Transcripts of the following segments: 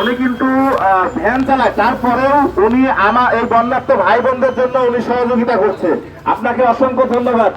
উনি কিন্তু ভ্যান চালায়। তারপরেও উনি আমার এই বন্যার্থ ভাই বোনদের জন্য উনি সহযোগিতা করছে। আপনাকে অসংখ্য ধন্যবাদ।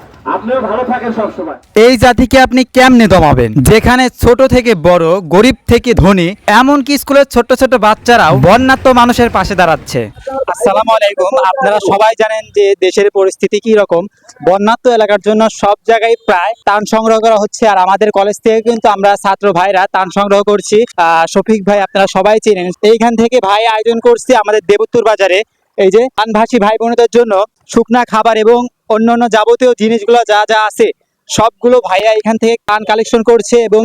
এই জাতিকে আপনি কেমনে দমাবেন? যেখানে ছোট থেকে বড় গরিব থেকে ধনী এমনকি স্কুলের ছোট ছোট বাচ্চারাও বন্যাত্ম মানুষের পাশে দাঁড়াচ্ছে। আসসালামু আলাইকুম। আপনারা সবাই জানেন যে দেশের পরিস্থিতি কি রকম। বন্যাত্ম এলাকার জন্য সব জায়গায় প্রায় ত্রাণ সংগ্রহ করা হচ্ছে আর আমাদের কলেজ থেকে কিন্তু আমরা ছাত্র ভাইরা ত্রাণ সংগ্রহ করছি। আহ, শফিক ভাই আপনারা সবাই চেনেন। এইখান থেকে ভাই আয়োজন করছি আমাদের দেবুত্তর বাজারে। এই যে প্রাণভাসী ভাই বোনদের জন্য শুকনা খাবার এবং অন্যান্য যাবতীয় জিনিসগুলো যা যা আছে সবগুলো ভাইয়া এখান থেকে কান কালেকশন করছে এবং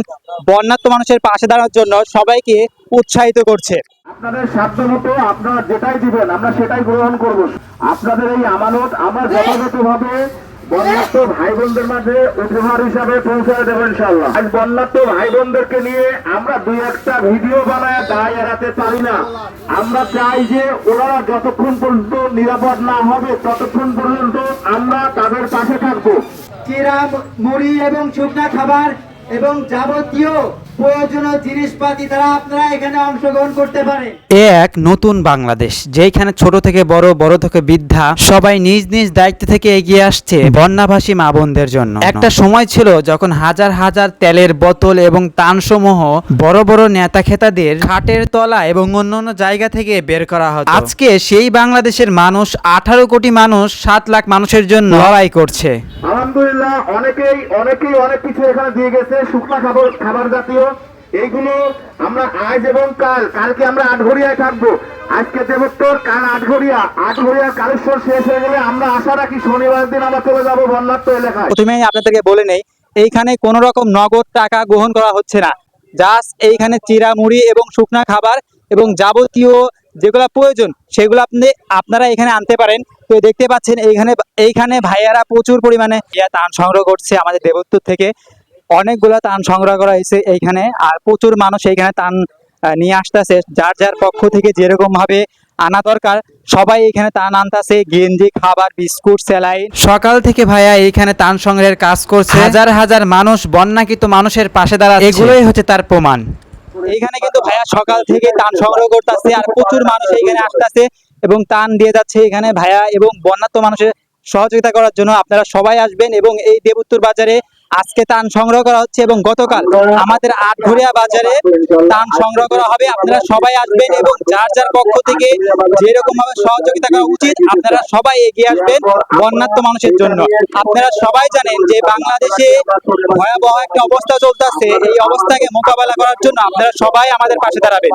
বন্যাত্ম মানুষের পাশে দাঁড়ানোর জন্য সবাইকে উৎসাহিত করছে। আপনাদের সাধ্য মতো আপনারা যেটাই দিবেন আমরা সেটাই গ্রহণ করব। আপনাদের এই আমানত আমরা যথাযথভাবে বন্যাত্ম ভাই বোনদের মাঝে উপহার হিসাবে পৌঁছায় দেবো ইনশাল্লাহ আজ বন্যাত্ম ভাই বোনদেরকে নিয়ে আমরা দুই একটা ভিডিও বানায় দায় এড়াতে পারি না। আমরা চাই যে ওনারা যতক্ষণ পর্যন্ত নিরাপদ না হবে, ততক্ষণ পর্যন্ত আমরা তাদের পাশে থাকব। চিরা মুড়ি এবং শুকনা খাবার এবং যাবতীয় প্রয়োজনীয় জিনিসপাতি তারা আপনারা এখানে অংশগ্রহণ করতে পারে। এ এক নতুন বাংলাদেশ যেখানে ছোট থেকে বড় বড় থেকে বৃদ্ধা সবাই নিজ নিজ দায়িত্ব থেকে এগিয়ে আসছে বন্যাভাসী মা বোনদের জন্য। একটা সময় ছিল যখন হাজার হাজার তেলের বোতল এবং তানসমূহ বড় বড় নেতা খেতাদের খাটের তলা এবং অন্যান্য জায়গা থেকে বের করা হতো। আজকে সেই বাংলাদেশের মানুষ আঠারো কোটি মানুষ সাত লাখ মানুষের জন্য লড়াই করছে। আলহামদুলিল্লাহ অনেকেই অনেকেই অনেক কিছু এখানে দিয়ে গেছে। শুকনা খাবার খাবার জাতীয় এইগুলো আমরা আজ এবং কাল, কালকে আমরা আটঘরিয়ায় থাকব। আজকে দেবোত্তর কাল আটঘরিয়া আটঘরিয়ার কালেশ্বর শেষ হয়ে গেলে আমরা আশা রাখি শনিবার দিন আমরা চলে যাব বন্যাত্ম এলাকায়। প্রথমেই আপনাদেরকে বলে নেই, এইখানে কোনো রকম নগদ টাকা গ্রহণ করা হচ্ছে না। জাস্ট এইখানে চিরা মুড়ি এবং শুকনা খাবার এবং যাবতীয় যেগুলো প্রয়োজন, সেগুলো আপনি, আপনারা এখানে আনতে পারেন। তো দেখতে পাচ্ছেন, এইখানে এইখানে ভাইয়ারা প্রচুর পরিমাণে ইয়া তান সংগ্রহ করছে আমাদের দেবোত্তর থেকে। অনেকগুলো তান সংগ্রহ করা হয়েছে এইখানে আর প্রচুর মানুষ এইখানে তান নিয়ে আসতেছে। যার যার পক্ষ থেকে যেরকম ভাবে আনা দরকার সবাই এখানে তান আনতেছে গেঞ্জি খাবার বিস্কুট স্যালাইন সকাল থেকে ভাইয়া এইখানে তান সংগ্রহের কাজ করছে। হাজার হাজার মানুষ বন্যাকৃত মানুষের পাশে দাঁড়াচ্ছে। এগুলোই হচ্ছে তার প্রমাণ। এইখানে কিন্তু ভাইয়া সকাল থেকে তান সংগ্রহ করতেছে আর প্রচুর মানুষ এইখানে আসতেছে এবং তান দিয়ে যাচ্ছে এখানে ভাইয়া এবং বন্যাত্ম মানুষের সহযোগিতা করার জন্য আপনারা সবাই আসবেন এবং এই দেবুত্তর বাজারে আজকে তান সংগ্রহ করা হচ্ছে এবং গতকাল আমাদের আটঘরিয়া বাজারে তান সংগ্রহ করা হবে। আপনারা সবাই আসবেন এবং যার যার পক্ষ থেকে যেরকম ভাবে সহযোগিতা করা উচিত, আপনারা সবাই এগিয়ে আসবেন বন্যাত্ম মানুষের জন্য। আপনারা সবাই জানেন যে বাংলাদেশে ভয়াবহ একটা অবস্থা চলতেছে এই অবস্থাকে মোকাবেলা করার জন্য আপনারা সবাই আমাদের পাশে দাঁড়াবেন।